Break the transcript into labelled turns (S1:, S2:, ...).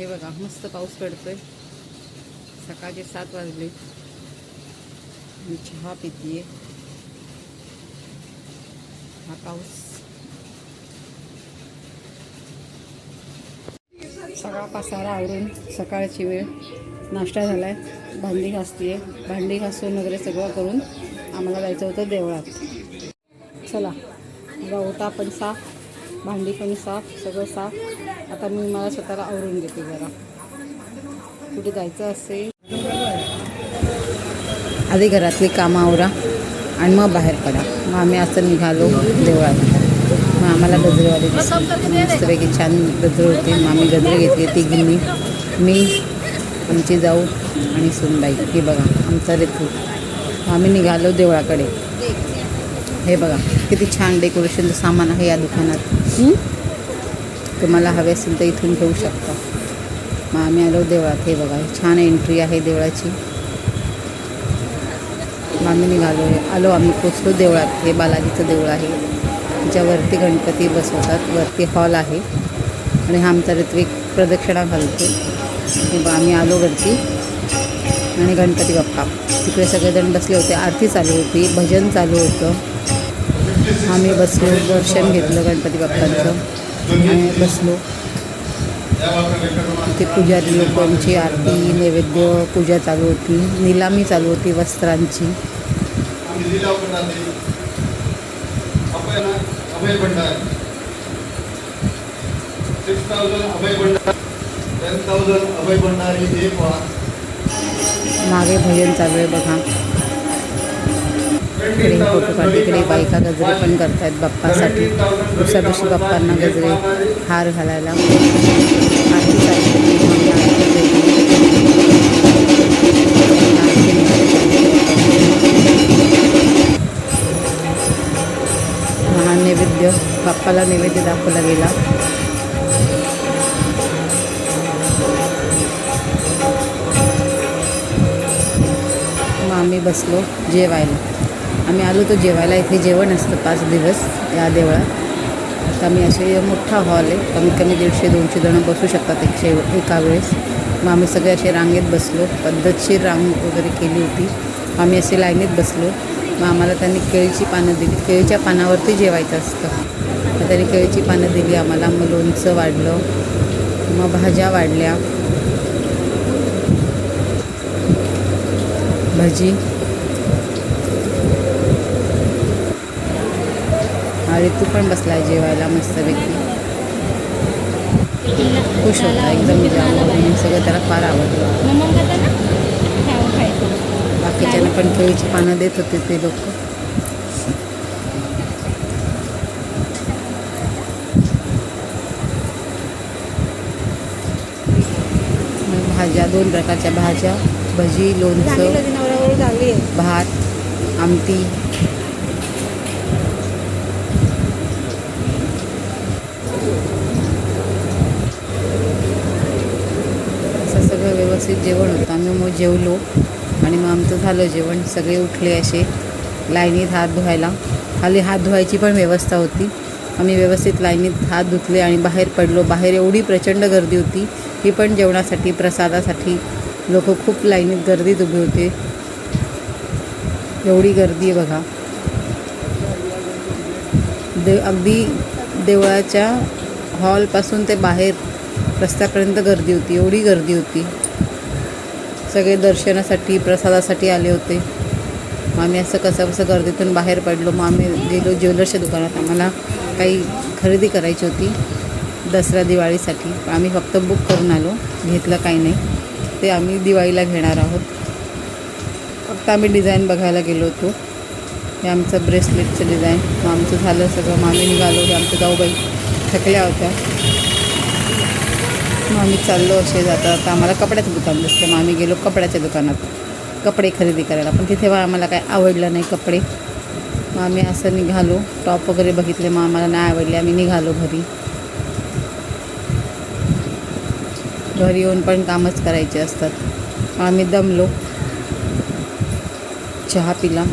S1: हे बघा मस्त पाऊस पडतोय. सकाळचे सात वाजले. मी चहा पितीये. हा पाऊस. सगळा पसारा आवरून सकाळची वेळ. नाश्ता झाला आहे भांडी घासतीये. भांडी घासून वगैरे सगळं करून आम्हाला जायचं होतं देवळात. चला गवता पण साफ भांडी पण साफ सगळं साफ. आता मी मला स्वतःला आवरून घेते जरा. कुठे जायचं असेल. आधी घरातली कामं आवरा आणि मग बाहेर पडा. मग आम्ही असं निघालो देवळात. मग आम्हाला गजरेवाले मस्तपैकी छान गजरे होते. मग आम्ही गजरे घेतले तिघींनी. मी आमची जाऊ आणि सुनबाई. हे बघा आमचा ऋतू मग आम्ही निघालो देवळाकडे. हे बघा किती छान डेकोरेशनचं सामान आहे या दुकानात? तुम्हाला हवे असेल तर इथून घेऊ शकता. मग आम्ही आलो देवळात. हे बघा छान एंट्री आहे देवळाची. मग आम्ही निघालो. आलो आम्ही पोचलो देवळात. हे बालाजीचं देऊळ आहे. त्याच्यावरती गणपती बसवतात. वरती हॉल आहे. आणि हा आमचा ऋत्विक प्रदक्षिणा घालतो. हे बघा आम्ही आलो वरती. आणि गणपती बाप्पा. तिकडे सगळेजण बसले होते आरती चालू होती भजन चालू होतं. आम्ही बसलो दर्शन घेतलं गणपती बाप्पांचं. आणि बसलो. तिथे पुजारी लोकांची आरती नैवेद्य पूजा चालू होती. निलामी चालू होती वस्त्रांची.
S2: अभय भंडार. सिक्स थाउजंड अभय भंडार टेन थाउजंड अभय भंडारी.
S1: मागे भजन चालू आहे बघा. इकडे फोटो तिकडे बायका गजरे पण करतायत बाप्पासाठी. दुसऱ्या दिवशी बाप्पांना गजरे हार घालायला. आरती नैवेद्य बाप्पाला नैवेद्य दाखवला गेला. आम्ही बसलो जेवायला. आम्ही आलो तो जेवायला इथे जेवण असतं पाच दिवस या देवळात. तर आम्ही असे मोठा हॉल आहे. कमीत कमी दीडशे दोनशे जणं बसू शकतात एकशे एका वेळेस. मग आम्ही सगळे असे रांगेत बसलो. पद्धतशीर रांग वगैरे केली होती. आम्ही असे लाईनीत बसलो. मग आम्हाला त्यांनी केळीची पानं दिली. केळीच्या पानावरती जेवायचं असतं. मग त्यांनी केळीची पानं दिली आम्हाला. मग लोणचं वाढलं. मग भाज्या वाढल्या. भजी. आणि तू पण बसलाय जेवायला मस्तपैकी खुश होता एकदम म्हणून सगळं त्याला फार आवडलं. बाकीच्यांना पण केळीची पानं देत होते ते लोक. भाज्या दोन प्रकारच्या भाज्या. भजी लोणचं भात आमटी. असं सगळं व्यवस्थित जेवण होतं. आम्ही मग जेवलो आणि मग आमचं झालं जेवण. सगळे उठले असे. लाईनीत हात धुवायला. खाली हात धुवायची पण व्यवस्था होती. आम्ही व्यवस्थित लाईनीत हात धुतले आणि बाहेर पडलो. बाहेर एवढी प्रचंड गर्दी होती. ही पण जेवणासाठी प्रसादासाठी लोक खूप लाईनीत गर्दीत उभे होते. एवढी गर्दी आहे बघा. दे अगदी देवळाच्या हॉलपासून ते बाहेर रस्त्यापर्यंत गर्दी होती. एवढी गर्दी होती. सगळे दर्शनासाठी प्रसादासाठी आले होते. मग आम्ही असं कसं कसं गर्दीतून बाहेर पडलो. मग आम्ही गेलो ज्वेलर्सच्या दुकानात. आम्हाला काही खरेदी करायची होती दसरा दिवाळीसाठी. आम्ही फक्त बुक करून आलो. घेतलं काही नाही. ते आम्ही दिवाळीला घेणार आहोत. फक्त आम्ही डिझाईन बघायला गेलो होतो. हे आमचं ब्रेसलेटचं डिझाईन. मग आमचं झालं सगळं. मग आम्ही निघालो. हे आमचं जाऊबाई थकल्या होत्या. मग आम्ही चाललो असे जाता आता आम्हाला कपड्याचं दुकान दिसलं. मग आम्ही गेलो कपड्याच्या दुकानात. कपडे खरेदी करायला. पण तिथे आम्हाला काय आवडलं नाही कपडे. मग आम्ही असं निघालो. टॉप वगैरे बघितले. मग आम्हाला नाही आवडले. आम्ही निघालो घरी. घरी येऊन पण कामच करायचे असतात. मग आम्ही दमलो. चहा पिला.